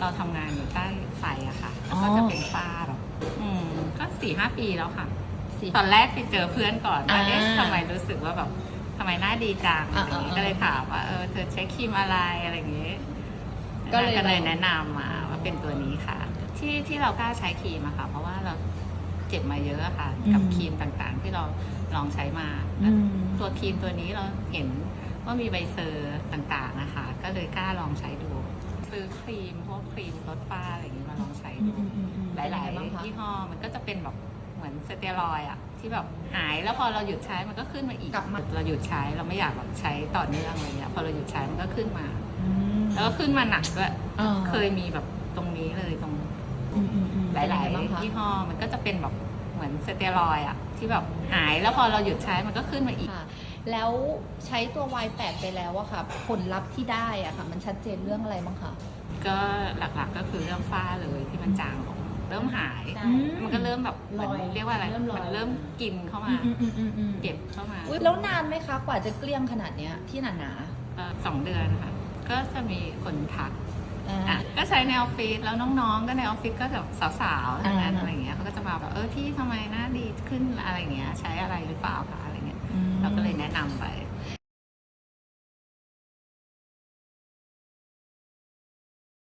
เราทำงานอยู่ใต้ไฟอะค่ะอ๋แล้วอก็จะเป็นฝ้าแบบอืมก็สี่ห้าปีแล้วค่ะ สี่ตอนแรกไปเจอเพื่อนก่อนว่าอ่าเอ๊ะทำไมรู้สึกว่าแบบทำไมหน้าดีจังอะไรอย่างงี้อ่าอ่าก็เลยถามว่าเออเธอใช้ครีมอะไรอะไรอย่างงี้ก็เลยก็เลยแนะนำมาว่าเป็นตัวนี้ค่ะ ที่ที่เรากล้าใช้ครีมอะค่ะ เพราะว่าเราเจ็บมาเยอะอะค่ะ กับอืมครีมต่างๆ ที่เราลองใช้มาอืแล้วมตัวครีมตัวนี้เราเห็นว่ามีใบเซอร์ต่างๆนะคะ ก็เลยกล้าลองใช้ดู ซื้อครีมพวกครีมลดฝ้าอะไรอย่างนี้มาลองใช้ดูหลายเป็นงไงบ้างคะๆยี่ห้อมันก็จะเป็นแบบเหมือนสเตียรอยด์อะที่แบบหายแล้วพอเราหยุดใช้มันก็ขึ้นมาอีกกลับมาเราหยุดใช้เราไม่อยากแบบใช้ต่อเนื่องอะไรเงี้ยพอเราหยุดใช้มันก็ขึ้นมาอืมแล้วก็ขึ้นมาหนักด้วยอ่าเคยมีแบบตรงนี้เลยตรงอืมอืมอืมหลายเป็นงไงบ้างคะๆยี่ห้อมันก็จะเป็นแบบเหมือนสเตียรอยด์อะที่แบบหายแล้วพอเราหยุดใช้มันก็ขึ้นมาอีก ค่ะ แล้วใช้ตัว Y8 ไปแล้วอะค่ะ ผลลัพธ์ที่ได้อะค่ะ มันชัดเจนเรื่องอะไรบ้างคะ ก็หลักๆก็คือเรื่องฝ้าเลยที่มันจางลงเริ่มหายอืมมันก็เริ่มแบบเหมือนลอยเรียกว่าอะไรเริ่มลอย มันเริ่มกินเข้ามา อืมอืมอืมอืมเก็บเข้ามาอุ๊ยแล้วนานไหมคะ กว่าจะเกลี้ยงขนาดเนี้ยที่หนาหนาก็สองเดือนค่ะ ก็จะมีคนทักๆอ่า อะก็ใช้ในออฟฟิศแล้วน้องๆ ก็ในออฟฟิศก็แบบสาวๆทั้งนั้นอ่า อะไรเงี้ยเขาก็จะมาแบบเออพี่ทำไมหน้าดีขึ้นอะไรเงี้ยใช้อะไรหรือเปล่าคะอะไรเงี้ยอืม เราก็เลยแนะนำไป